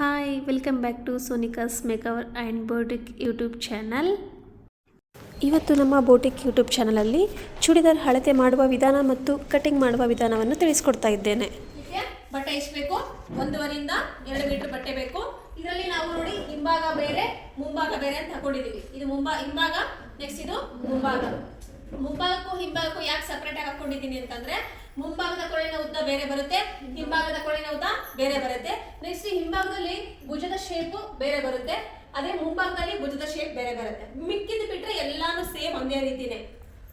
Hi welcome back to Sonika's makeover and boutique YouTube channel ಇವತ್ತು ನಮ್ಮ boutique YouTube ಚಾನಲಲ್ಲಿ ಚೂಡಿದಾರ್ ಅಳತೆ ಮಾಡುವ ವಿಧಾನ ಮತ್ತು ಕಟಿಂಗ್ ಮಾಡುವ ವಿಧಾನವನ್ನು ತಿಳಿಸ್ಕೊಡ್ತಾ ಇದ್ದೇನೆ. ಬಟ್ಟೆ ಎಷ್ಟು ಬೇಕು? ಒಂದೂವರೆಯಿಂದ ಎರಡು ಮೀಟರ್ ಬಟ್ಟೆ ಬೇಕು. ಇದರಲ್ಲಿ ನಾವು ನೋಡಿ ಹಿಂಭಾಗ ಬೇರೆ ಮುಂಭಾಗ ಬೇರೆ ಅಂತ ಹಾಕೊಂಡಿದ್ದೀವಿ ಇದು ಮುಂಭಾ ಹಿಂಭಾಗ ನೆಕ್ಸ್ಟ್ ಇದು ಮುಂಭಾಗ. ಮುಂಭಾಗಕ್ಕೂ ಹಿಂಭಾಗಕ್ಕೂ ಯಾಕೆ ಸಪ್ರೇಟ್ ಆಗಿ ಹಾಕೊಂಡಿದ್ದೀನಿ ಅಂತಂದ್ರೆ ಮುಂಭಾಗದ ಕೊಳಿನ ಉದ್ದ ಬೇರೆ ಬರುತ್ತೆ ಹಿಂಭಾಗದ ಕೊಳಿನ ಉದ್ದ ಬೇರೆ ಬರುತ್ತೆ. ಹಿಂಭಾಗದಲ್ಲಿ ಭುಜದ ಶೇಪ್ ಬೇರೆ ಬರುತ್ತೆ, ಅದೇ ಮುಂಭಾಗದಲ್ಲಿ ಭುಜದ ಶೇಪ್ ಬೇರೆ ಬರುತ್ತೆ. ಮಿಕ್ಕಿದ್ದು ಬಿಟ್ರೆ ಎಲ್ಲಾನು ಸೇಮ್ ಒಂದೇ ರೀತಿನೇ.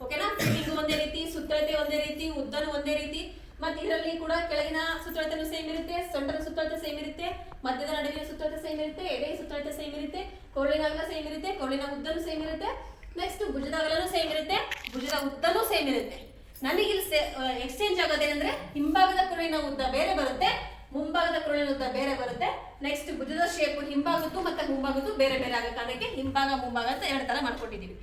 ಓಕೆನಾ ಫಿಟ್ಟಿಂಗ್ ಒಂದೇ ರೀತಿ, ಸುತ್ತಳತೆ ಒಂದೇ ರೀತಿ, ಉದ್ದನು ಒಂದೇ ರೀತಿ. ಮತ್ತೆ ಇದರಲ್ಲಿ ಕೂಡ ಕೆಳಗಿನ ಸುತ್ತಳತೆನೂ ಸೇಮ್ ಇರುತ್ತೆ, ಸೊಂಟದ ಸುತ್ತಳತೆ ಸೇಮ್ ಇರುತ್ತೆ, ಮಧ್ಯದ ನಡುವಿನ ಸುತ್ತಳತೆ ಸೇಮ್ ಇರುತ್ತೆ ಎಡೆಯ ಸುತ್ತಳತೆ ಸೇಮ್ ಇರುತ್ತೆ ಕೊರಳಿನ ಅಗಲ ಸೇಮ್ ಇರುತ್ತೆ ಕೊರಳಿನ ಉದ್ದನೂ ಸೇಮ್ ಇರುತ್ತೆ. ನೆಕ್ಸ್ಟ್ ಭುಜದ ಅಗಲನೂ ಸೇಮ್ ಇರುತ್ತೆ, ಭುಜದ ಉದ್ದನೂ ಸೇಮ್ ಇರುತ್ತೆ. ನನಗೆ ಇಲ್ಲಿ ಎಕ್ಸ್ಚೇಂಜ್ ಆಗೋದೇನೆಂದ್ರೆ ಹಿಂಭಾಗದ ಕೊರಳಿನ ಉದ್ದ ಬೇರೆ ಬರುತ್ತೆ ಕೊರಳಿನ ಬೇರೆ ಬರುತ್ತೆ. ನೆಕ್ಸ್ಟ್ ಭುಜದ ಶೇಪ್ ಹಿಂಭಾಗದ್ದು ಮತ್ತೆ ಮುಂಭಾಗದ್ದು ಬೇರೆ ಬೇರೆ ಆಗೋ ಕಾರಣಕ್ಕೆ ಹಿಂಭಾಗ, ಮುಂಭಾಗ ಅಂತ ಎರಡು ತರ ಮಾಡ್ಕೊಂಡಿದೀವಿ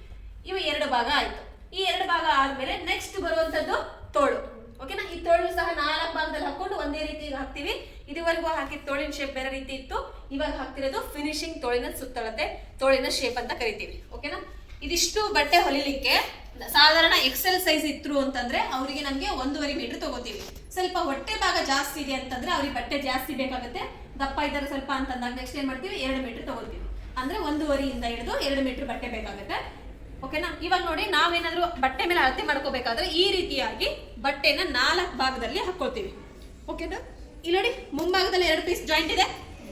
ಇವು ಎರಡು ಭಾಗ ಆಯ್ತು. ಈ ಎರಡು ಭಾಗ ಆದ್ಮೇಲೆ ನೆಕ್ಸ್ಟ್ ಬರುವಂತದ್ದು ತೋಳು. ಓಕೆನಾ ಈ ತೋಳು ಸಹ ನಾಲ್ಕು ಭಾಗದಲ್ಲಿ ಹಾಕೊಂಡು ಒಂದೇ ರೀತಿ ಹಾಕ್ತಿವಿ. ಇದುವರೆಗೂ ಹಾಕಿದ ತೋಳಿನ ಶೇಪ್ ಬೇರೆ ರೀತಿ ಇತ್ತು. ಇವಾಗ ಹಾಕ್ತಿರೋದು ಫಿನಿಶಿಂಗ್ ತೋಳಿನ ಸುತ್ತಳತೆ, ತೋಳಿನ ಶೇಪ್ ಅಂತ ಕರಿತೀವಿ. ಓಕೆನಾ ಇದಿಷ್ಟು ಬಟ್ಟೆ ಹೊಲಿಲಿಕ್ಕೆ ಸಾಧಾರಣ ಎಕ್ಸೆಲ್ ಸೈಜ್ ಇತ್ತು ಅಂತಂದ್ರೆ ಅವರಿಗೆ ನಮಗೆ ಒಂದೂವರೆ ಮೀಟರ್ ತಗೋತೀವಿ. ಸ್ವಲ್ಪ ಹೊಟ್ಟೆ ಭಾಗ ಜಾಸ್ತಿ ಇದೆ ಅಂತಂದ್ರೆ ಅವ್ರಿಗೆ ಬಟ್ಟೆ ಜಾಸ್ತಿ ಬೇಕಾಗುತ್ತೆ. ದಪ್ಪ ಇದ್ದಾರೆ ಸ್ವಲ್ಪ ಅಂತಂದಾಗ ನೆಕ್ಸ್ಟ್ ಏನ್ ಮಾಡ್ತೀವಿ? ಎರಡು ಮೀಟರ್ ತಗೋತೀವಿ. ಅಂದ್ರೆ ಒಂದೂವರೆಯಿಂದ ಹಿಡಿದು ಎರಡು ಮೀಟರ್ ಬಟ್ಟೆ ಬೇಕಾಗುತ್ತೆ. ಓಕೆನಾ ಇವಾಗ ನೋಡಿ ನಾವೇನಾದ್ರೂ ಬಟ್ಟೆ ಮೇಲೆ ಅಳತೆ ಮಾಡ್ಕೋಬೇಕಾದ್ರೆ ಈ ರೀತಿಯಾಗಿ ಬಟ್ಟೆನ ನಾಲ್ಕು ಭಾಗದಲ್ಲಿ ಹಾಕೋತೀವಿ ಓಕೆನಾ ಇಲ್ಲಿ ನೋಡಿ ಮುಂಭಾಗದಲ್ಲಿ ಎರಡು ಪೀಸ್ ಜಾಯಿಂಟ್ ಇದೆ,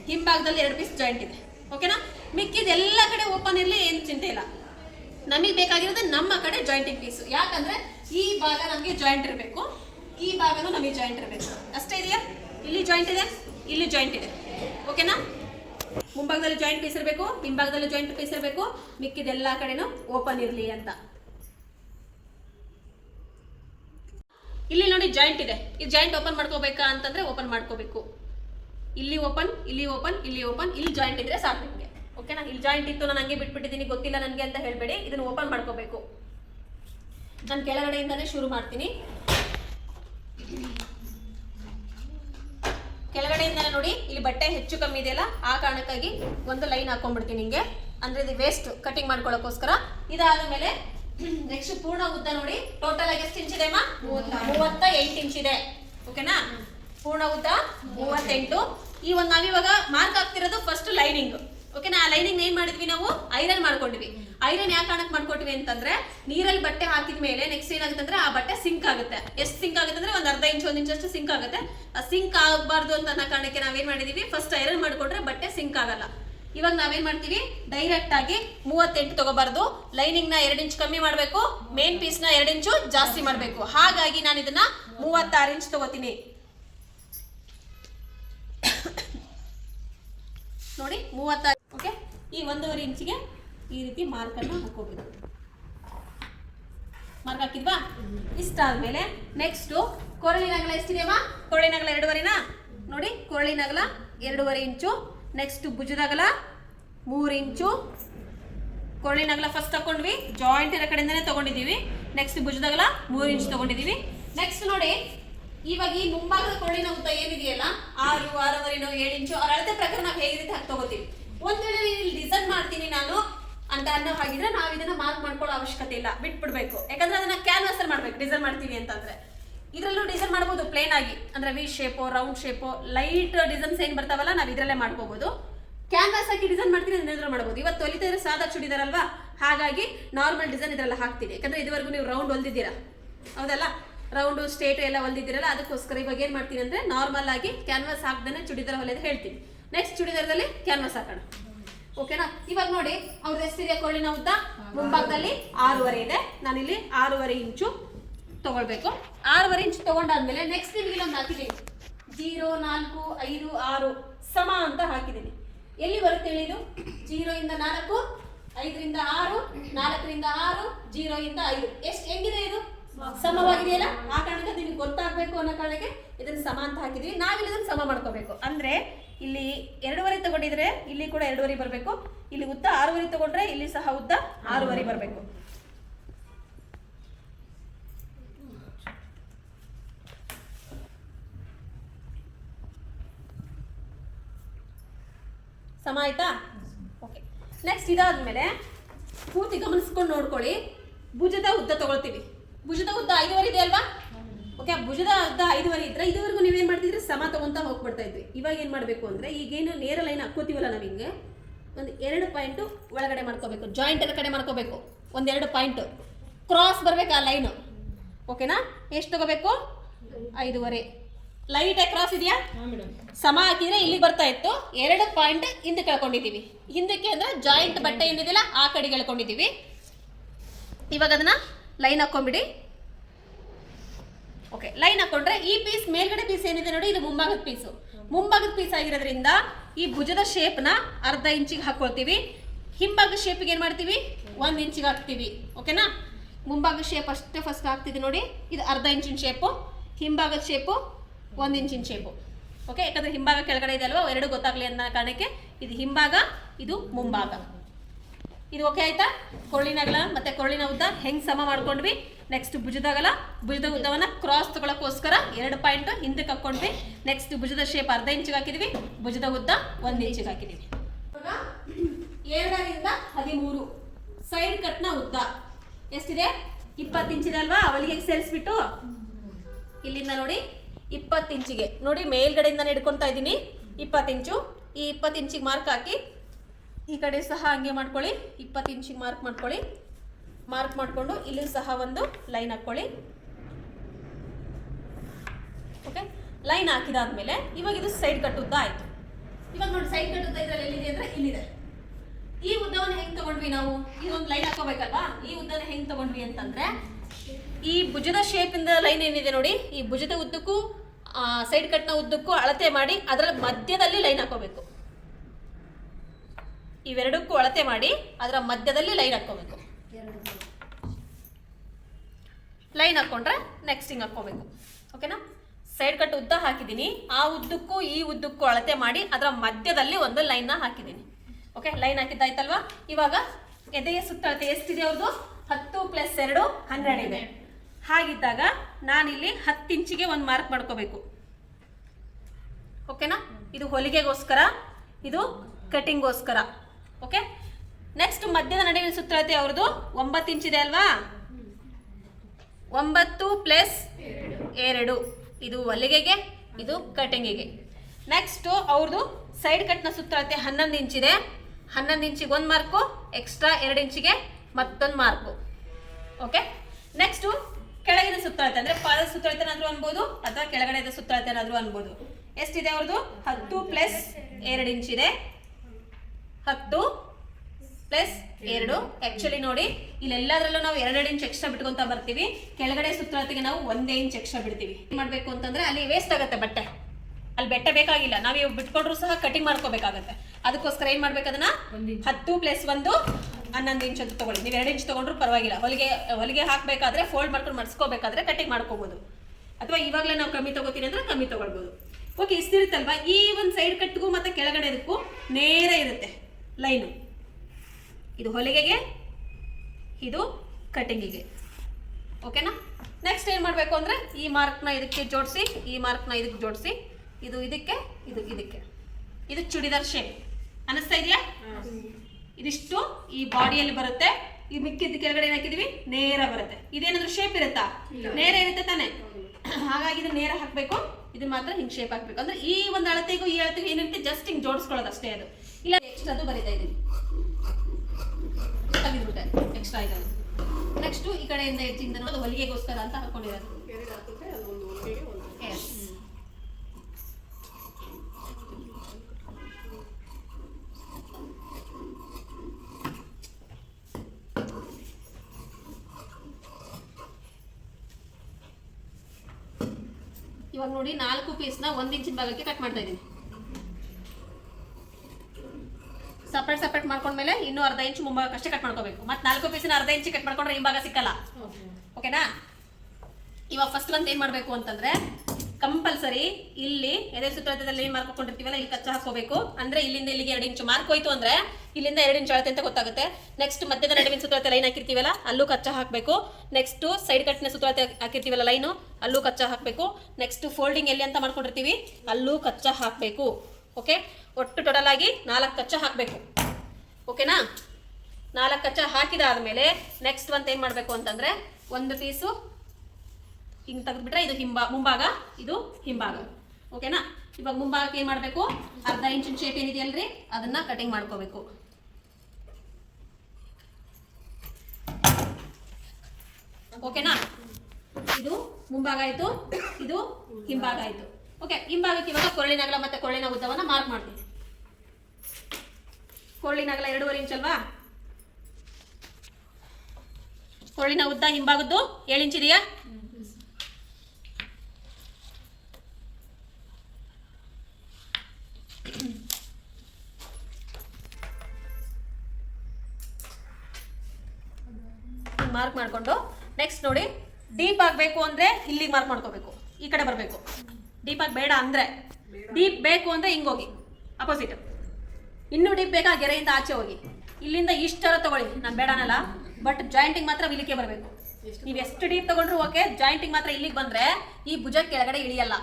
ಹಿಂಭಾಗದಲ್ಲಿ ಎರಡು ಪೀಸ್ ಜಾಯಿಂಟ್ ಇದೆ. ಓಕೆನಾ ಮಿಕ್ಕಿದ ಎಲ್ಲ ಕಡೆ ಓಪನ್ ಇರಲಿ, ಏನು ಚಿಂತೆ ಇಲ್ಲ. ನಮಗೆ ಬೇಕಾಗಿರೋದು ನಮ್ಮ ಕಡೆ ಜಾಯಿಂಟಿಂಗ್ ಪೀಸ್ ಯಾಕಂದ್ರೆ ಈ ಭಾಗ ನಮಗೆ ಜಾಯಿಂಟ್ ಇರಬೇಕು. ಈ ಭಾಗನೂ ನಮಗೆ ಜಾಯಿಂಟ್ ಇರಬೇಕು. ಅಷ್ಟೇ ಇದೆಯಾ? ಇಲ್ಲಿ ಜಾಯಿಂಟ್ ಇದೆ? ಇಲ್ಲಿ ಜಾಯಿಂಟ್ ಇದೆ. ಓಕೆನಾ ಮುಂಭಾಗದಲ್ಲಿ ಜಾಯಿಂಟ್ ಪೀಸ್ ಇರಬೇಕು, ಹಿಂಭಾಗದಲ್ಲಿ ಜಾಯಿಂಟ್ ಪೀಸ್ ಇರಬೇಕು. ಮಿಕ್ಕಿದೆಲ್ಲ ಕಡೆನೂ ಓಪನ್ ಇರಲಿ ಅಂತ. ಇಲ್ಲಿ ನೋಡಿ ಜಾಯಿಂಟ್ ಇದೆ. ಈ ಜಾಯಿಂಟ್ ಓಪನ್ ಮಾಡ್ಕೋಬೇಕಾ ಅಂತಂದ್ರೆ ಓಪನ್ ಮಾಡ್ಕೋಬೇಕು. ಇಲ್ಲಿ ಓಪನ್ ಇಲ್ಲಿ ಓಪನ್ ಇಲ್ಲಿ ಓಪನ್ ಇಲ್ಲಿ ಜಾಯಿಂಟ್ ಇದ್ರೆ ಸಾಕು ಓಕೆನಾ ಇಲ್ಲಿ ಜಾಯಿಂಟ್ ಇತ್ತು ನಾನು ಹಂಗೆ ಬಿಟ್ಬಿಟ್ಟಿದ್ದೀನಿ ಗೊತ್ತಿಲ್ಲ ನನಗೆ ಅಂತ ಹೇಳ್ಬೇಡಿ ಇದನ್ನು ಓಪನ್ ಮಾಡ್ಕೋಬೇಕು. ನಾನು ಕೆಳಗಡೆಯಿಂದಾನೇ ಶುರು ಮಾಡ್ತೀನಿ. ಕೆಳಗಡೆಯಿಂದ ನೋಡಿ ಇಲ್ಲಿ ಬಟ್ಟೆ ಹೆಚ್ಚು ಕಮ್ಮಿ ಇದೆಯಲ್ಲ ಆ ಕಾರಣಕ್ಕಾಗಿ ಒಂದು ಲೈನ್ ಹಾಕೊಂಡ್ಬಿಡ್ತೀನಿ ಹಿಂಗೆ ಅಂದ್ರೆ ಇದು ವೇಸ್ಟ್ ಕಟಿಂಗ್ ಮಾಡ್ಕೊಳ್ಳೋಕ್ಕೋಸ್ಕರ ಇದಾದ ಮೇಲೆ ನೆಕ್ಸ್ಟ್ ಪೂರ್ಣ ಉದ್ದ ನೋಡಿ ಟೋಟಲ್ ಆಗಿ ಎಷ್ಟು ಇಂಚ್ ಇದೆ ಅಮ್ಮ ಮೂವತ್ತ ಎಂಟು ಇಂಚ್ ಇದೆ. ಓಕೆನಾ ಪೂರ್ಣ ಉದ್ದ ಮೂವತ್ತೆಂಟು. ಈ ಒಂದು ನಾವಿವಾಗ ಮಾರ್ಕ್ ಆಗ್ತಿರೋದು ಫಸ್ಟ್ ಲೈನಿಂಗ್ ಓಕೆನಾ ನಾ ಲೈನಿಂಗ್ ಏನ್ ಮಾಡಿದ್ವಿ ನಾವು? ಐರನ್ ಮಾಡ್ಕೊಂಡ್ವಿ. ಐರನ್ ಯಾಕೆ ಕಾರಣಕ್ಕೆ ಮಾಡ್ಕೊಟ್ವಿ ಅಂತಂದ್ರೆ, ನೀರಲ್ಲಿ ಬಟ್ಟೆ ಹಾಕಿದ ಮೇಲೆ ನೆಕ್ಸ್ಟ್ ಏನಾಗುತ್ತೆ ಅಂದ್ರೆ ಆ ಬಟ್ಟೆ ಸಿಂಕ್ ಆಗುತ್ತೆ. ಎಷ್ಟು ಸಿಂಕ್ ಆಗುತ್ತೆ ಅಂದ್ರೆ ಒಂದ್ ಅರ್ಧ ಇಂಚ್, ಒಂದ್ ಅಷ್ಟು ಸಿಂಕ್ ಆಗುತ್ತೆ. ಆ ಸಿಂಕ್ ಆಗಬಾರ್ದು ಅಂತ ಅನ್ನೋ ಕಾರಣಕ್ಕೆ ನಾವೇನ್ ಮಾಡಿದೀವಿ? ಫಸ್ಟ್ ಐರನ್ ಮಾಡ್ಕೊಂಡ್ರೆ ಬಟ್ಟೆ ಸಿಂಕ್ ಆಗಲ್ಲ. ಇವಾಗ ನಾವೇನ್ ಮಾಡ್ತೀವಿ? ಡೈರೆಕ್ಟ್ ಆಗಿ ಮೂವತ್ತೆಂಟು ತಗೋಬಾರ್ದು. ಲೈನಿಂಗ್ನ ಎರಡು ಇಂಚ್ ಕಮ್ಮಿ ಮಾಡಬೇಕು. ಮೇನ್ ಪೀಸ್ನ ಎರಡು ಇಂಚು ಜಾಸ್ತಿ ಮಾಡಬೇಕು. ಹಾಗಾಗಿ ನಾನು ಇದನ್ನ ಮೂವತ್ತಾರು ಇಂಚ್ ತಗೋತೀನಿ. ನೋಡಿ, ಮೂವತ್ತಾರು ಓಕೆ ಈ ಒಂದೂವರೆ ಇಂಚಿಗೆ ಈ ರೀತಿ ಮಾರ್ಕನ್ನು ಹಾಕೋಬೇಕು ಮಾರ್ಕ್ ಹಾಕಿದ್ವಾ? ಇಷ್ಟಾದ್ಮೇಲೆ ನೆಕ್ಸ್ಟ್ ಕೊರಳಿನ ಅಗಲ ಎಷ್ಟಿದೆಯಮ್ಮ ಕೊರಳಿನ ಅಗಲ ಎರಡೂವರೆನಾ? ನೋಡಿ ಕೊರಳಿನ ಅಗಲ ಎರಡೂವರೆ ಇಂಚು ನೆಕ್ಸ್ಟ್ ಭುಜದ ಅಗಲ ಮೂರು ಇಂಚು. ಕೊರಳಿನ ಫಸ್ಟ್ ತಗೊಂಡ್ವಿ ಜಾಯಿಂಟ್ ಇರೋ ಕಡೆಯಿಂದನೇ ತಗೊಂಡಿದ್ದೀವಿ. ನೆಕ್ಸ್ಟ್ ಭುಜದ ಅಗಲ ಮೂರು ಇಂಚು ತಗೊಂಡಿದ್ದೀವಿ. ನೆಕ್ಸ್ಟ್ ನೋಡಿ, ಇವಾಗ ಈ ಮುಂಭಾಗದ ಕೊರಳಿನ ಉದ್ದ ಏನಿದೆಯಲ್ಲ, ಆರು ಆರೂವರೆನೋ ಏಳು ಇಂಚು, ಅವ್ರ ಅಳತೆ ಪ್ರಕಾರ ನಾವು ಹೇಗೆ ರೀತಿ ಹಾಕಿ ತಗೋತೀವಿ. ಒಂದ್ ವೇಳೆ ಡಿಸೈನ್ ಮಾಡ್ತೀನಿ ನಾನು ಅಂತ ಅನ್ನೋ ಹಾಗಿದ್ರೆ ನಾವು ಇದನ್ನ ಮಾರ್ಕ್ ಮಾಡ್ಕೊಳ್ಳೋ ಅವಶ್ಯಕತೆ ಇಲ್ಲ. ಬಿಟ್ಬಿಡ್ಬೇಕು. ಯಾಕಂದ್ರೆ ಅದನ್ನ ಕ್ಯಾನ್ವಾಸ್ ಅಲ್ಲಿ ಮಾಡ್ಬೇಕು. ಡಿಸೈನ್ ಮಾಡ್ತೀವಿ ಅಂತಂದ್ರೆ. ಇದರಲ್ಲೂ ಡಿಸೈನ್ ಮಾಡ್ಬೋದು ಪ್ಲೇನ್ ಆಗಿ. ಅಂದ್ರೆ V shape round shape light designs ಏನ್ ಬರ್ತಾವಲ್ಲ, ನಾವು ಇದರಲ್ಲೇ ಮಾಡ್ಕೋಬಹುದು ಕ್ಯಾನ್ವಾಸ್ ಹಾಕಿ ಡಿಸೈನ್ ಮಾಡ್ತೀನಿ ಅದನ್ನ ಮಾಡ್ಬೋದು. ಇವತ್ತು ಹೊಲಿತಾ ಇದ್ರೆ ಸಾದಾ ಚುಡಿದಾರಲ್ವಾ? ಹಾಗಾಗಿ ನಾರ್ಮಲ್ ಡಿಸೈನ್ ಇದರಲ್ಲಿ ಹಾಕ್ತೀನಿ. ಯಾಕಂದ್ರೆ ಇದುವರೆಗೂ ನೀವು ರೌಂಡ್ ಹೊಲ್ದಿದ್ದೀರಾ? ಹೌದಲ್ಲ? ರೌಂಡು ಸ್ಟೇಟ್ ಎಲ್ಲ ಹೊಲ್ದಿದ್ದೀರಲ್ಲ, ಅದಕ್ಕೋಸ್ಕರ ಇವಾಗ ಏನ್ ಮಾಡ್ತೀನಿ ಅಂದ್ರೆ ನಾರ್ಮಲ್ ಆಗಿ ಕ್ಯಾನ್ವಾಸ್ ಹಾಕ್ದೇನೆ ಚುಡಿದಾರ ಹೊಲಿಯೋದು ಹೇಳ್ತೀನಿ. ನೆಕ್ಸ್ಟ್ ಚೂಡಿದಾರದಲ್ಲಿ ಕ್ಯಾನ್ವಾಸ್ ಹಾಕೋಣ. ಓಕೆನಾ ಇವಾಗ ನೋಡಿ, ಅವ್ರ ಎಷ್ಟಿದೆ ಕೊಳ್ಳಿನ ಉದ್ದ. ಮುಂಭಾಗದಲ್ಲಿ ಆರೂವರೆ ಇದೆ. ನಾನಿಲ್ಲಿ ಆರೂವರೆ ಇಂಚು ತಗೊಳ್ಬೇಕು. ಆರೂವರೆ ಇಂಚು ತಗೊಂಡಾದ್ಮೇಲೆ ನೆಕ್ಸ್ಟ್ ನಿಮ್ಗೆ ಇಲ್ಲೊಂದು ಹಾಕಿದ್ದೀನಿ ಜೀರೋ, ನಾಲ್ಕು, ಐದು, ಆರು ಸಮ ಅಂತ ಹಾಕಿದ್ದೀನಿ ಎಲ್ಲಿ ಬರುತ್ತೆ ಹೇಳಿದು ಜೀರೋ ಇಂದ ನಾಲ್ಕು, ಐದರಿಂದ ಆರು, ನಾಲ್ಕರಿಂದ ಆರು ಜೀರೋ ಇಂದ ಐದು. ಎಷ್ಟು ಹೆಂಗಿದೆ ಇದು? ಸಮವಾಗಿದೆಯಲ್ಲ? ಆ ಕಾರಣಕ್ಕೆ ನಿಮಗೆ ಗೊತ್ತಾಗಬೇಕು ಅನ್ನೋ ಕಾರಣಕ್ಕೆ ಇದನ್ನ ಸಮ ಅಂತ ಹಾಕಿದ್ವಿ. ನಾವಿಲ್ಲ ಇದನ್ನ ಸಮ ಮಾಡ್ಕೋಬೇಕು. ಅಂದ್ರೆ ಇಲ್ಲಿ ಎರಡೂವರೆ ತಗೊಂಡಿದ್ರೆ ಇಲ್ಲಿ ಕೂಡ ಎರಡೂವರೆ ಬರಬೇಕು. ಇಲ್ಲಿ ಉದ್ದ ಆರೂವರೆ ತಗೊಂಡ್ರೆ ಇಲ್ಲಿ ಸಹ ಉದ್ದ ಆರೂವರೆ ಬರಬೇಕು. ಸಮ ಆಯ್ತಾ? ಓಕೆ ನೆಕ್ಸ್ಟ್ ಇದಾದ್ಮೇಲೆ ಪೂರ್ತಿ ಗಮನಿಸ್ಕೊಂಡು ನೋಡ್ಕೊಳ್ಳಿ. ಭುಜದ ಉದ್ದ ತಗೊಳ್ತೀವಿ. ಭುಜದ ಉದ್ದ ಐದುವರೆ ಇದೆ ಅಲ್ವಾ? ಓಕೆ ಭುಜದ ಅರ್ಧ ಐದುವರೆ ಇದ್ರೆ ಇದುವರೆಗೂ ನೀವೇನು ಮಾಡ್ತಿದ್ರೆ? ಸಮ ತಗೊಂತ ಹೋಗ್ಬಿಡ್ತಾ ಇದ್ವಿ ಇವಾಗ ಏನ್ ಮಾಡ್ಬೇಕು ಅಂದ್ರೆ ಈಗೇನು ನೇರ ಲೈನ್ ಹಾಕೋತೀವಲ್ಲ ನಾವು ಹಿಂಗೆ? ಒಂದು ಎರಡು ಪಾಯಿಂಟು ಒಳಗಡೆ ಮಾಡ್ಕೋಬೇಕು. ಜಾಯಿಂಟ್ ಎಲ್ಲ ಕಡೆ ಮಾಡ್ಕೋಬೇಕು. ಒಂದೆರಡು ಪಾಯಿಂಟು ಕ್ರಾಸ್ ಬರ್ಬೇಕು ಆ ಲೈನು ಓಕೆನಾ ಎಷ್ಟು ತಗೋಬೇಕು? ಐದೂವರೆ. ಲೈಟಾಗಿ ಕ್ರಾಸ್ ಇದೆಯಾ? ಸಮ ಹಾಕಿದ್ರೆ ಇಲ್ಲಿಗೆ ಬರ್ತಾ ಇತ್ತು. ಎರಡು ಪಾಯಿಂಟ್ ಹಿಂದಕ್ಕೆ ಕಳ್ಕೊಂಡಿದ್ದೀವಿ. ಹಿಂದಕ್ಕೆ ಅಂದ್ರೆ ಜಾಯಿಂಟ್ ಬಟ್ಟೆ ಏನಿದೆಯಲ್ಲ ಆ ಕಡೆಗೆ ಎಳ್ಕೊಂಡಿದ್ದೀವಿ. ಇವಾಗ ಅದನ್ನ ಲೈನ್ ಹಾಕೊಂಡ್ಬಿಡಿ ಓಕೆ ಲೈನ್ ಹಾಕೊಂಡ್ರೆ ಈ ಪೀಸ್ ಮೇಲ್ಗಡೆ ಪೀಸ್ ಏನಿದೆ ನೋಡಿ, ಇದು ಮುಂಭಾಗದ ಪೀಸು ಮುಂಭಾಗದ ಪೀಸ್ ಆಗಿರೋದ್ರಿಂದ ಈ ಭುಜದ ಶೇಪ್ನ ಅರ್ಧ ಇಂಚಿಗೆ ಹಾಕೊಳ್ತೀವಿ. ಹಿಂಭಾಗದ ಶೇಪಿಗೆ ಏನು ಮಾಡ್ತೀವಿ? ಒಂದು ಇಂಚಿಗೆ ಹಾಕ್ತೀವಿ. ಓಕೆನಾ ಮುಂಭಾಗದ ಶೇಪ್ ಅಷ್ಟೇ ಫಸ್ಟ್ ಹಾಕ್ತಿದ್ವಿ ನೋಡಿ. ಇದು ಅರ್ಧ ಇಂಚಿನ ಶೇಪು ಹಿಂಭಾಗದ ಶೇಪು ಒಂದು ಇಂಚಿನ ಶೇಪು ಓಕೆ ಯಾಕಂದರೆ ಹಿಂಭಾಗ ಕೆಳಗಡೆ ಇದೆ ಅಲ್ವಾ ಎರಡು ಗೊತ್ತಾಗ್ಲಿ ಅನ್ನೋ ಕಾರಣಕ್ಕೆ ಇದು ಹಿಂಭಾಗ, ಇದು ಮುಂಭಾಗ. ಇದು ಓಕೆ ಆಯ್ತಾ? ಕೊಳ್ಳಿನ ಅಗಲ ಮತ್ತೆ ಕೊಳ್ಳಿನ ಉದ್ದ ಹೆಂಗ್ ಸಮ ಮಾಡ್ಕೊಂಡ್ವಿ? ನೆಕ್ಸ್ಟ್ ಭುಜದ ಅಗಲ. ಭುಜದ ಉದ್ದವನ್ನ ಕ್ರಾಸ್ ತಗೊಳಕ್ಕೋಸ್ಕರ ಎರಡು ಪಾಯಿಂಟ್ ಹಿಂದಕ್ಕೆ ಹಾಕೊಂಡ್ವಿ. ನೆಕ್ಸ್ಟ್ ಭುಜದ ಶೇಪ್ ಅರ್ಧ ಇಂಚಿಗೆ ಹಾಕಿದೀವಿ. ಭುಜದ ಉದ್ದ ಒಂದು ಇಂಚಿಗೆ ಹಾಕಿದೀವಿ. ಏಳರಿಂದ ಹದಿಮೂರು. ಸೈಡ್ ಕಟ್ನ ಉದ್ದ. ಎಷ್ಟಿದೆ? ಇಪ್ಪತ್ತು ಇಂಚಿದೆ ಅಲ್ವಾ? ಅವಳಿಗೆ ಸೇರಿಸ್ಬಿಟ್ಟು? ಇಲ್ಲಿಂದ ನೋಡಿ. ಇಪ್ಪತ್ತು ಇಂಚಿಗೆ ನೋಡಿ ಮೇಲ್ಗಡೆಯಿಂದ ಹಿಡ್ಕೊತಾ ಇದ್ದೀನಿ. ಇಪ್ಪತ್ತು ಇಂಚು ಈ ಇಪ್ಪತ್ತು ಇಂಚಿಗೆ ಮಾರ್ಕ್ ಹಾಕಿ ಈ ಕಡೆ ಸಹ ಹಂಗೆ ಮಾಡ್ಕೊಳ್ಳಿ. ಇಪ್ಪತ್ತು ಇಂಚಿಗೆ ಮಾರ್ಕ್ ಮಾಡ್ಕೊಳ್ಳಿ. ಮಾರ್ಕ್ ಮಾಡಿಕೊಂಡು ಇಲ್ಲಿ ಸಹ ಒಂದು ಲೈನ್ ಹಾಕ್ಕೊಳ್ಳಿ. ಓಕೆ ಲೈನ್ ಹಾಕಿದಾದ್ಮೇಲೆ ಇವಾಗ ಇದು ಸೈಡ್ ಕಟ್ಟುತ್ತಾ ಆಯಿತು. ಇವಾಗ ನೋಡಿ ಸೈಡ್ ಕಟ್ಟುತ್ತಾ ಇದ್ರಲ್ಲಿ ಎಲ್ಲಿದೆ ಅಂದ್ರೆ ಇಲ್ಲಿದೆ. ಈ ಉದ್ದವನ್ನು ಹೆಂಗೆ ತಗೊಂಡ್ವಿ ನಾವು? ಇದೊಂದು ಲೈನ್ ಹಾಕೋಬೇಕಲ್ವಾ ಈ ಉದ್ದನ ಹೆಂಗೆ ತಗೊಂಡ್ವಿ ಅಂತಂದ್ರೆ, ಈ ಭುಜದ ಶೇಪ್ ಇಂದ ಲೈನ್ ಏನಿದೆ ನೋಡಿ, ಈ ಭುಜದ ಉದ್ದಕ್ಕೂ ಸೈಡ್ ಕಟ್ನ ಉದ್ದಕ್ಕೂ ಅಳತೆ ಮಾಡಿ ಅದರ ಮಧ್ಯದಲ್ಲಿ ಲೈನ್ ಹಾಕೋಬೇಕು ಇವೆರಡಕ್ಕೂ ಅಳತೆ ಮಾಡಿ ಅದರ ಮಧ್ಯದಲ್ಲಿ ಲೈನ್ ಹಾಕೋಬೇಕು ಲೈನ್ ಹಾಕೊಂಡ್ರೆ ನೆಕ್ಸ್ಟ್ ಹಿಂಗ್ ಹಾಕೋಬೇಕು ಓಕೆನಾ? ಸೈಡ್ ಕಟ್ ಉದ್ದ ಹಾಕಿದ್ದೀನಿ ಆ ಉದ್ದಕ್ಕೂ ಈ ಉದ್ದಕ್ಕೂ ಅಳತೆ ಮಾಡಿ ಅದರ ಮಧ್ಯದಲ್ಲಿ ಒಂದು ಲೈನ್ನ ಹಾಕಿದ್ದೀನಿ ಓಕೆ ಲೈನ್ ಹಾಕಿದ್ದಾಯ್ತಲ್ವಾ? ಇವಾಗ ಎದೆಯ ಸುತ್ತಳತೆ ಎಷ್ಟಿದೆ ಅವ್ರದ್ದು ಹತ್ತು ಪ್ಲಸ್ ಎರಡು ಹನ್ನೆರಡು ಇದೆ. ಹಾಗಿದ್ದಾಗ ನಾನಿಲ್ಲಿ ಹತ್ತು ಇಂಚಿಗೆ ಒಂದು ಮಾರ್ಕ್ ಮಾಡ್ಕೋಬೇಕು. ಓಕೆನಾ? ಇದು ಹೊಲಿಗೆಗೋಸ್ಕರ, ಇದು ಕಟಿಂಗ್ಗೋಸ್ಕರ ಓಕೆ ನೆಕ್ಸ್ಟ್ ಮಧ್ಯದ ನಡುವಿನ ಸುತ್ತಳತೆ ಅವ್ರದ್ದು ಒಂಬತ್ತು ಇಂಚಿದೆ ಅಲ್ವಾ? ಒಂಬತ್ತು ಪ್ಲಸ್ ಎರಡು. ಇದು ಒಲಿಗೆಗೆ, ಇದು ಕಟಿಂಗಿಗೆ ನೆಕ್ಸ್ಟು ಅವ್ರದ್ದು ಸೈಡ್ ಕಟ್ನ ಸುತ್ತಳತೆ ಹನ್ನೊಂದು ಇಂಚಿದೆ ಹನ್ನೊಂದು ಇಂಚಿಗೆ ಒಂದು ಮಾರ್ಕು ಎಕ್ಸ್ಟ್ರಾ ಎರಡು ಇಂಚಿಗೆ ಮತ್ತೊಂದು ಮಾರ್ಕು ಓಕೆ ನೆಕ್ಸ್ಟು ಕೆಳಗಿನ ಸುತ್ತಳತೆ ಅಂದರೆ ಪಾದದ ಸುತ್ತಳತೆ ಏನಾದರೂ ಅನ್ಬೋದು ಅಥವಾ ಕೆಳಗಡೆದ ಸುತ್ತಳತೆ ಏನಾದರೂ ಅನ್ಬೋದು. ಎಷ್ಟಿದೆ ಅವ್ರದ್ದು? ಹತ್ತು ಪ್ಲಸ್ ಎರಡು ಇಂಚಿದೆ ಹತ್ತು ಪ್ಲಸ್ ಎರಡು. ಆಕ್ಚುಲಿ ನೋಡಿ ಇಲ್ಲೆಲ್ಲದರಲ್ಲೂ ನಾವು ಎರಡೆರಡು ಇಂಚ್ ಎಕ್ಸ್ಟ್ರಾ ಬಿಟ್ಕೊಂತ ಬರ್ತೀವಿ. ಕೆಳಗಡೆ ಸುತ್ತಳತೆಗೆ ನಾವು ಒಂದೇ ಇಂಚ್ ಎಕ್ಸ್ಟ್ರಾ ಬಿಡ್ತೀವಿ. ಏನ್ ಮಾಡ್ಬೇಕು ಅಂತಂದ್ರೆ ಅಲ್ಲಿ ವೇಸ್ಟ್ ಆಗುತ್ತೆ ಬಟ್ಟೆ. ಅಲ್ಲಿ ಬೆಟ್ಟ ಬೇಕಾಗಿಲ್ಲ. ನಾವು ಇವಾಗ ಬಿಟ್ಕೊಂಡ್ರು ಸಹ ಕಟಿಂಗ್ ಮಾಡ್ಕೋಬೇಕಾಗತ್ತೆ. ಅದಕ್ಕೋಸ್ಕರ ಏನ್ ಮಾಡ್ಬೇಕು ಅದನ್ನ? ಹತ್ತು ಪ್ಲಸ್ ಒಂದು ಹನ್ನೊಂದು ಇಂಚ್ ಅಂತ ತಗೊಳ್ಳಿ. ನೀವು ಎರಡು ಇಂಚ್ ತಗೊಂಡ್ರು ಪರವಾಗಿಲ್ಲ. ಹೊಲಿಗೆ ಹೊಲಿಗೆ ಹಾಕ್ಬೇಕಾದ್ರೆ ಫೋಲ್ಡ್ ಮಾಡ್ಕೊಂಡು ಮಡ್ಸ್ಕೋಬೇಕಾದ್ರೆ ಕಟಿಂಗ್ ಮಾಡ್ಕೋಬಹುದು ಅಥವಾ ಇವಾಗಲೇ ನಾವು ಕಮ್ಮಿ ತಗೋತೀನಿ ಅಂದ್ರೆ ಕಮ್ಮಿ ತಗೊಳ್ಬೋದು. ಓಕೆ ಇಷ್ಟಿರುತ್ತಲ್ವಾ ಈ ಒಂದು ಸೈಡ್ ಕಟ್ಗೂ ಮತ್ತೆ ಕೆಳಗಡೆ ಇದಕ್ಕೂ ನೇರ ಇರುತ್ತೆ. ಲೈನು. ಇದು ಹೊಲಿಗೆಗೆ ಇದು ಕಟಿಂಗಿಗೆ ಓಕೆನಾ? ನೆಕ್ಸ್ಟ್ ಏನು ಮಾಡಬೇಕು ಅಂದರೆ ಈ ಮಾರ್ಕ್ನ ಇದಕ್ಕೆ ಜೋಡಿಸಿ ಈ ಮಾರ್ಕ್ನ ಇದಕ್ಕೆ ಜೋಡಿಸಿ. ಇದು ಇದಕ್ಕೆ ಇದು ಇದಕ್ಕೆ. ಇದು ಚೂಡಿದಾರ್ ಶೇಪ್ ಅನಿಸ್ತಾ ಇದೆಯಾ? ಇದಿಷ್ಟು ಈ ಬಾಡಿಯಲ್ಲಿ ಬರುತ್ತೆ. ಈ ಮಿಕ್ಕಿದ್ದು ಕೆಳಗಡೆ ಏನಾಕಿದೀವಿ ಹಾಕಿದೀವಿ? ನೇರ ಬರುತ್ತೆ. ಇದೇನಾದ್ರೂ ಶೇಪ್ ಇರುತ್ತಾ? ನೇರ ಇರುತ್ತೆ ತಾನೆ? ಹಾಗಾಗಿ ಇದು ನೇರ ಹಾಕಬೇಕು. ಇದು ಮಾತ್ರ ಹಿಂಗೆ ಶೇಪ್ ಹಾಕಬೇಕು. ಅಂದ್ರೆ ಈ ಒಂದು ಅಳತೆಗೂ ಈ ಅಳತೆಗೂ ಏನಿರುತ್ತೆ? ಜಸ್ಟ್ ಹಿಂಗೆ ಜೋಡಿಸ್ಕೊಳ್ಳೋದು ಅಷ್ಟೇ ಅದು. ಇಲ್ಲ ಎಕ್ಸ್ಟ್ರಾ ಅದು ಬರೀತಾ ಇದೀನಿ ತೆಗೆದ್ಬಿಟ್ಟೆ ಎಕ್ಸ್ಟ್ರಾ ಇದೆ ನೆಕ್ಸ್ಟು ಈ ಕಡೆಯಿಂದ ಹೆಚ್ಚಿಂದ ಅದು ಹೊಲಿಗೆಗೋಸ್ಕರ ಅಂತ ಹಾಕೊಂಡಿರೋದು. ಇವಾಗ ನೋಡಿ ನಾಲ್ಕು ಪೀಸ್ನ ಒಂದು ಇಂಚಿನ ಭಾಗಕ್ಕೆ ಕಟ್ ಮಾಡ್ತಾ ಇದ್ದೀನಿ. ಸಪ್ರೇಟ್ ಸಪ್ರೇಟ್ ಮಾಡ್ಕೊಂಡ್ಮೇಲೆ ಇನ್ನೂ ಅರ್ಧ ಇಂಚ್ ಕಷ್ಟ ಕಟ್ ಮಾಡ್ಕೋಬೇಕು. ಮತ್ತೆ ನಾಲ್ಕು ಪೀಸಿನ ಅರ್ಧ ಇಂಚು ಕಟ್ ಮಾಡ್ಕೊಂಡ್ರೆ ಹಿಂಭಾಗ ಸಿಕ್ಕಲ್ಲ. ಓಕೆನಾ ಇವಾಗ ಫಸ್ಟ್ ಒಂದು ಏನು ಮಾಡಬೇಕು ಅಂತಂದ್ರೆ ಕಂಪಲ್ಸರಿ ಇಲ್ಲಿ ಎದೆ ಸುತ್ತಳತೆದಲ್ಲಿ ಮಾರ್ಕ್ ಹಾಕೊಂಡಿರ್ತೀವಲ್ಲ ಇಲ್ಲಿ ಕಚ್ಚಾ ಹಾಕೋಬೇಕು ಅಂದ್ರೆ ಇಲ್ಲಿಂದ ಇಲ್ಲಿಗೆ ಎರಡು ಇಂಚು ಮಾರ್ಕ್ ಹೋಯ್ತು ಅಂದ್ರೆ ಇಲ್ಲಿಂದ ಎರಡು ಇಂಚು ಅಳತೆ ಅಂತ ಗೊತ್ತಾಗುತ್ತೆ. ನೆಕ್ಸ್ಟ್ ಮಧ್ಯದ ನಡುವಿನ ಸುತ್ತಳತೆ ಲೈನ್ ಹಾಕಿರ್ತೀವಲ್ಲ, ಅಲ್ಲೂ ಕಚ್ಚಾ ಹಾಕಬೇಕು. ನೆಕ್ಸ್ಟ್ ಸೈಡ್ ಕಟ್ನ ಸುತ್ತಳತೆ ಹಾಕಿರ್ತೀವಲ್ಲ ಲೈನು ಅಲ್ಲೂ ಕಚ್ಚಾ ಹಾಕಬೇಕು. ನೆಕ್ಸ್ಟ್ ಫೋಲ್ಡಿಂಗ್ ಎಲ್ಲಿ ಅಂತ ಮಾಡ್ಕೊಂಡಿರ್ತೀವಿ, ಅಲ್ಲೂ ಕಚ್ಚಾ ಹಾಕಬೇಕು. ಓಕೆ ಒಟ್ಟು ಟೋಟಲ್ ಆಗಿ ನಾಲ್ಕು ಕಚ್ಚ ಹಾಕಬೇಕು. ಓಕೆನಾ ನಾಲ್ಕು ಕಚ್ಚ ಹಾಕಿದಾದಮೇಲೆ ನೆಕ್ಸ್ಟ್ ಒಂದು ಏನು ಮಾಡಬೇಕು ಅಂತಂದರೆ ಒಂದು ಪೀಸು ಹಿಂಗೆ ತೆಗೆದುಬಿಟ್ರೆ ಇದು ಹಿಂಬಾ ಮುಂಭಾಗ, ಇದು ಹಿಂಭಾಗ. ಓಕೆನಾ ಇವಾಗ ಮುಂಭಾಗಕ್ಕೆ ಏನು ಮಾಡಬೇಕು? ಅರ್ಧ ಇಂಚಿನ ಶೇಪ್ ಏನಿದೆಯಲ್ರಿ ಅದನ್ನು ಕಟಿಂಗ್ ಮಾಡ್ಕೋಬೇಕು. ಓಕೆನಾ ಇದು ಮುಂಭಾಗ ಆಯಿತು, ಇದು ಹಿಂಭಾಗ ಆಯಿತು. ಓಕೆ ಹಿಂಭಾಗಕ್ಕೆ ಇವಾಗ ಕೊರಳಿನ ಅಗಲ ಮತ್ತೆ ಕೊರಳಿನ ಉದ್ದವನ್ನ ಮಾರ್ಕ್ ಮಾಡ್ತೀನಿ ಕೊರಳಿನ ಅಗಲ ಎರಡೂವರೆ ಇಂಚ್ ಅಲ್ವಾ? ಕೊರಳಿನ ಉದ್ದ ಹಿಂಭಾಗದ್ದು ಏಳು ಇಂಚ್ ಇದೆಯಾ? ಮಾರ್ಕ್ ಮಾಡ್ಕೊಂಡು ನೆಕ್ಸ್ಟ್ ನೋಡಿ ಡೀಪ್ ಆಗಬೇಕು ಅಂದ್ರೆ ಇಲ್ಲಿಗೆ ಮಾರ್ಕ್ ಮಾಡ್ಕೋಬೇಕು. ಈ ಕಡೆ ಬರಬೇಕು. ಡೀಪ್ ಆಗಿ ಬೇಡ ಅಂದ್ರೆ. ಡೀಪ್ ಬೇಕು ಅಂದ್ರೆ ಹಿಂಗೋಗಿ ಹೋಗಿ. ಅಪೋಸಿಟ್ ಇನ್ನೂ ಡೀಪ್ ಬೇಕಾ? ಗೆರೆಯಿಂದ ಆಚೆ ಹೋಗಿ. ಇಲ್ಲಿಂದ ಇಷ್ಟರ ತಗೊಳ್ಳಿ. ನಾನು ಬೇಡನಲ್ಲ. ಬಟ್ ಜಾಯಿಂಟಿಗೆ ಮಾತ್ರ ಇಲ್ಲಿಗೆ ಬರಬೇಕು. ನೀವು ಎಷ್ಟು ಡೀಪ್ ತಗೊಂಡ್ರು ಓಕೆ ಜಾಯಿಂಟಿಂಗ್ ಮಾತ್ರ ಇಲ್ಲಿಗೆ ಬಂದ್ರೆ ಈ ಭುಜ ಕೆಳಗಡೆ ಇಳಿಯಲ್ಲ.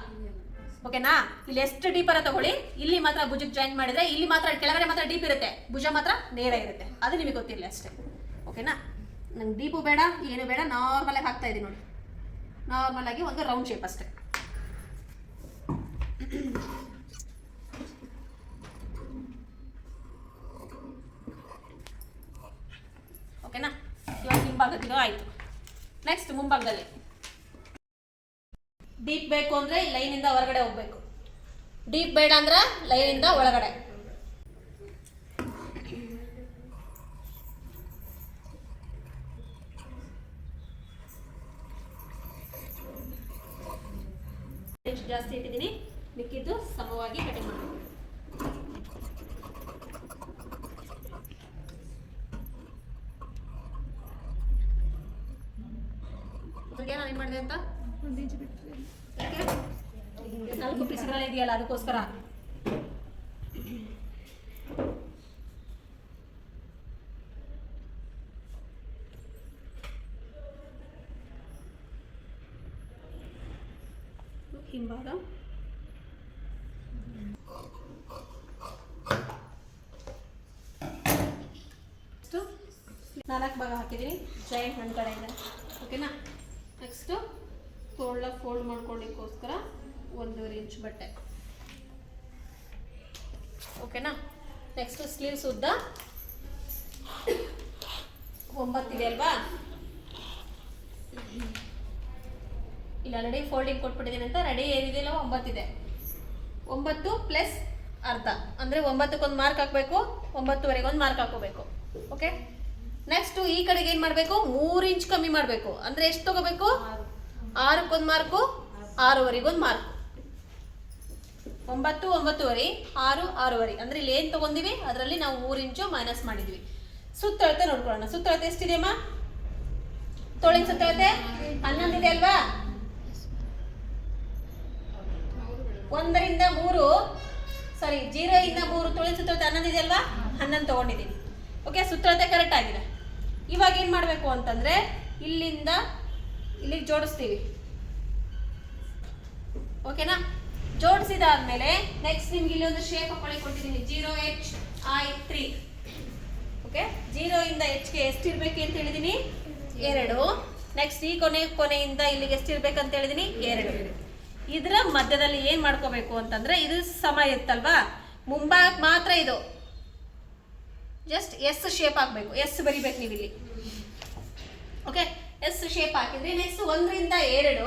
ಓಕೆನಾ ಇಲ್ಲಿ ಎಷ್ಟು ಡೀಪರ ತಗೊಳ್ಳಿ. ಇಲ್ಲಿ ಮಾತ್ರ ಭುಜಕ್ಕೆ ಜಾಯಿನ್ ಮಾಡಿದ್ರೆ ಇಲ್ಲಿ ಮಾತ್ರ ಕೆಳಗಡೆ ಮಾತ್ರ ಡೀಪ್ ಇರುತ್ತೆ. ಭುಜ ಮಾತ್ರ ನೇರ ಇರುತ್ತೆ. ಅದು ನಿಮಗೆ ಗೊತ್ತಿರಲಿ ಅಷ್ಟೇ. ಓಕೆನಾ ನಂಗೆ ಡೀಪು ಬೇಡ, ಏನು ಬೇಡ. ನಾರ್ಮಲ್ ಆಗಿ ಹಾಕ್ತಾ ಇದ್ದೀನಿ ನೋಡಿ. ನಾರ್ಮಲ್ ಆಗಿ ಒಂದು ರೌಂಡ್ ಶೇಪ್ ಅಷ್ಟೇ. ಓಕೆನಾ ಇವಾಗ ಹಿಂಭಾಗದ್ದು ಆಯಿತು ನೆಕ್ಸ್ಟ್ ಮುಂಭಾಗದಲ್ಲಿ ಡೀಪ್ ಬೇಕು ಅಂದ್ರೆ ಲೈನಿಂದ ಹೊರಗಡೆ ಹೋಗ್ಬೇಕು ಡೀಪ್ ಬೇಡ ಅಂದ್ರೆ ಲೈನಿಂದ ಒಳಗಡೆ ಜಾಸ್ತಿ ಇಟ್ಟಿದ್ದೀನಿ ಮಿಕ್ಕಿದ್ದು ಸಮವಾಗಿ ಕಟಿಂಗ್ ಮಾಡಬೇಕು ನಾನು ಏನು ಮಾಡಿದೆ ಅಂತ? ಇದೆಯಲ್ಲ ಅದಕ್ಕೋಸ್ಕರ. ಹಿಂಭಾಗ ನೆಕ್ಸ್ಟು ನಾಲ್ಕು ಭಾಗ ಹಾಕಿದ್ದೀನಿ. ಜಾಯಿಂಟ್ ಒಂದು ಕಡೆ ಇದೆ. ಓಕೆನಾ ನೆಕ್ಸ್ಟು ತೋಳ ಫೋಲ್ಡ್ ಮಾಡ್ಕೊಳ್ಳಿಕ್ಕೋಸ್ಕರ ಒಂದೂವರೆ ಇಂಚ್ ಬಟ್ಟೆ. ಓಕೆನಾ ನೆಕ್ಸ್ಟು ಸ್ಲೀವ್ಸ್ ಉದ್ದ ಒಂಬತ್ತಿದೆ ಅಲ್ವಾ? ಇಲ್ಲ ಆಲ್ರೆಡಿ ಫೋಲ್ಡಿಂಗ್ ಕೊಟ್ಬಿಟ್ಟಿದ್ದೀನಿ ಅಂತ ರೆಡಿ ಏನಿದೆಯಲ್ಲ ಒಂಬತ್ತಿದೆ. ಒಂಬತ್ತು ಪ್ಲಸ್ ಅರ್ಧ. ಅಂದರೆ ಒಂಬತ್ತಕ್ಕೊಂದು ಮಾರ್ಕ್ ಹಾಕಬೇಕು ಒಂಬತ್ತುವರೆಗೆ ಒಂದು ಮಾರ್ಕ್ ಹಾಕೋಬೇಕು ಓಕೆ ನೆಕ್ಸ್ಟು ಈ ಕಡೆಗೆ ಏನ್ ಮಾಡ್ಬೇಕು? ಮೂರ್ ಇಂಚ್ ಕಮ್ಮಿ ಮಾಡ್ಬೇಕು. ಅಂದ್ರೆ ಎಷ್ಟು ತಗೋಬೇಕು? ಆರಕ್ಕೊಂದು ಮಾರ್ಕು ಆರೂವರೆಗೊಂದು ಮಾರ್ಕ್ ಒಂಬತ್ತು, ಒಂಬತ್ತುವರೆ, ಆರು, ಆರೂವರೆ. ಅಂದ್ರೆ ಇಲ್ಲಿ ಏನ್ ತಗೊಂಡಿವಿ? ಅದರಲ್ಲಿ ನಾವು ಮೂರ್ ಇಂಚು ಮೈನಸ್ ಮಾಡಿದ್ವಿ. ಸುತ್ತಳತೆ ನೋಡ್ಕೊಳ್ಳೋಣ. ಸುತ್ತಳತೆ ಎಷ್ಟಿದೆಯಮ್ಮ? ತೋಳಿನ ಸುತ್ತಳತೆ? ಹನ್ನೊಂದಿದೆ ಅಲ್ವಾ? ಒಂದರಿಂದ ಮೂರು. ಸಾರಿ, ಜೀರೋ ಇಂದ ಮೂರು. ತುಳಿ ಸುತ್ತಳತೆ ಹನ್ನೊಂದಿದೆ ಅಲ್ವಾ? ಹನ್ನೊಂದು ತಗೊಂಡಿದ್ದೀನಿ ಓಕೆ ಸುತ್ತಳತೆ ಕರೆಕ್ಟ್ ಆಗಿದೆ. ಇವಾಗ ಏನು ಮಾಡಬೇಕು ಅಂತಂದರೆ, ಇಲ್ಲಿಂದ ಇಲ್ಲಿಗೆ ಜೋಡಿಸ್ತೀವಿ. ಓಕೆನಾ ಜೋಡಿಸಿದಾದ್ಮೇಲೆ ನೆಕ್ಸ್ಟ್ ನಿಮ್ಗೆ ಇಲ್ಲಿ ಒಂದು ಶೇಪ್ ಹಾಕೊಳ್ಳಿ ಕೊಟ್ಟಿದ್ದೀನಿ. Zero H I three okay zero ಇಂದ ಎಚ್ಗೆ ಎಷ್ಟಿರ್ಬೇಕು ಅಂತ ಹೇಳಿದೀನಿ? ಎರಡು. ನೆಕ್ಸ್ಟ್ ಈ ಕೊನೆ, ಕೊನೆಯಿಂದ ಇಲ್ಲಿಗೆ ಎಷ್ಟಿರ್ಬೇಕಂತ ಹೇಳಿದೀನಿ? ಎರಡು. ಇದರ ಮಧ್ಯದಲ್ಲಿ ಏನು ಮಾಡ್ಕೋಬೇಕು ಅಂತಂದ್ರೆ, ಇದು ಸಮ ಇತ್ತಲ್ವಾ ಮುಂಭಾಗಕ್ಕೆ ಮಾತ್ರ ಇದು. ಜಸ್ಟ್ ಎಸ್ ಶೇಪ್ ಆಗಬೇಕು. ಎಸ್ ಬರಿಬೇಕು ನೀವು ಇಲ್ಲಿ ಓಕೆ ಎಸ್ ಶೇಪ್ ಹಾಕಿದ್ರೆ ನೆಕ್ಸ್ಟ್ ಒಂದರಿಂದ ಎರಡು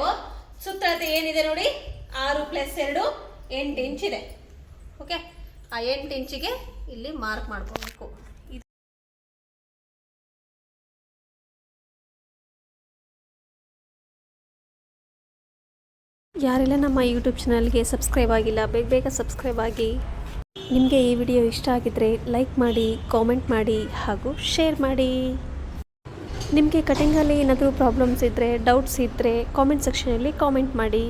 ಸುತ್ತಳತೆ ಏನಿದೆ ನೋಡಿ? ಆರು ಪ್ಲಸ್ ಎರಡು ಎಂಟು ಇಂಚ್ ಇದೆ. ಓಕೆ ಆ ಎಂಟು ಇಂಚಿಗೆ ಇಲ್ಲಿ ಮಾರ್ಕ್ ಮಾಡ್ಕೋಬೇಕು. ಯಾರೆಲ್ಲ ನಮ್ಮ ಯೂಟ್ಯೂಬ್ ಚಾನಲ್ಗೆ ಸಬ್ಸ್ಕ್ರೈಬ್ ಆಗಿಲ್ಲ, ಬೇಗ ಬೇಗ ಸಬ್ಸ್ಕ್ರೈಬ್ ಆಗಿ. ನಿಮಗೆ ಈ ವಿಡಿಯೋ ಇಷ್ಟ ಆಗಿದ್ದರೆ ಲೈಕ್ ಮಾಡಿ, ಕಾಮೆಂಟ್ ಮಾಡಿ ಹಾಗೂ ಶೇರ್ ಮಾಡಿ. ನಿಮಗೆ ಕಟಿಂಗಲ್ಲಿ ಏನಾದರೂ ಪ್ರಾಬ್ಲಮ್ಸ್ ಇದ್ದರೆ ಡೌಟ್ಸ್ ಇದ್ದರೆ ಕಾಮೆಂಟ್ ಸೆಕ್ಷನಲ್ಲಿ ಕಾಮೆಂಟ್ ಮಾಡಿ.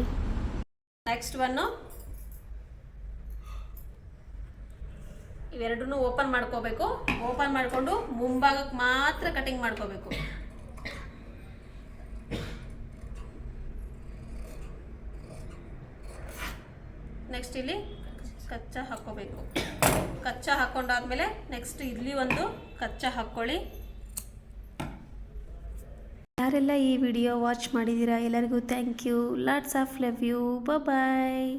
ನೆಕ್ಸ್ಟ್ ಒನ್ನು ಇವೆರಡನ್ನೂ ಓಪನ್ ಮಾಡ್ಕೋಬೇಕು. ಓಪನ್ ಮಾಡಿಕೊಂಡು ಮುಂಭಾಗಕ್ಕೆ ಮಾತ್ರ ಕಟಿಂಗ್ ಮಾಡ್ಕೋಬೇಕು ನೆಕ್ಸ್ಟ್ ಇಲ್ಲಿ ಕಚ್ಚಾ ಹಾಕ್ಕೋಬೇಕು ಹಾಕೊಂಡಾದ್ಮೇಲೆ ನೆಕ್ಸ್ಟ್ ಇಲ್ಲಿ ಒಂದು ಕಚ್ಚಾ ಹಾಕ್ಕೊಳ್ಳಿ ಯಾರೆಲ್ಲ ಈ ವಿಡಿಯೋ ವಾಚ್ ಮಾಡಿದ್ದೀರಾ, ಎಲ್ಲರಿಗೂ thank you lots of love you bye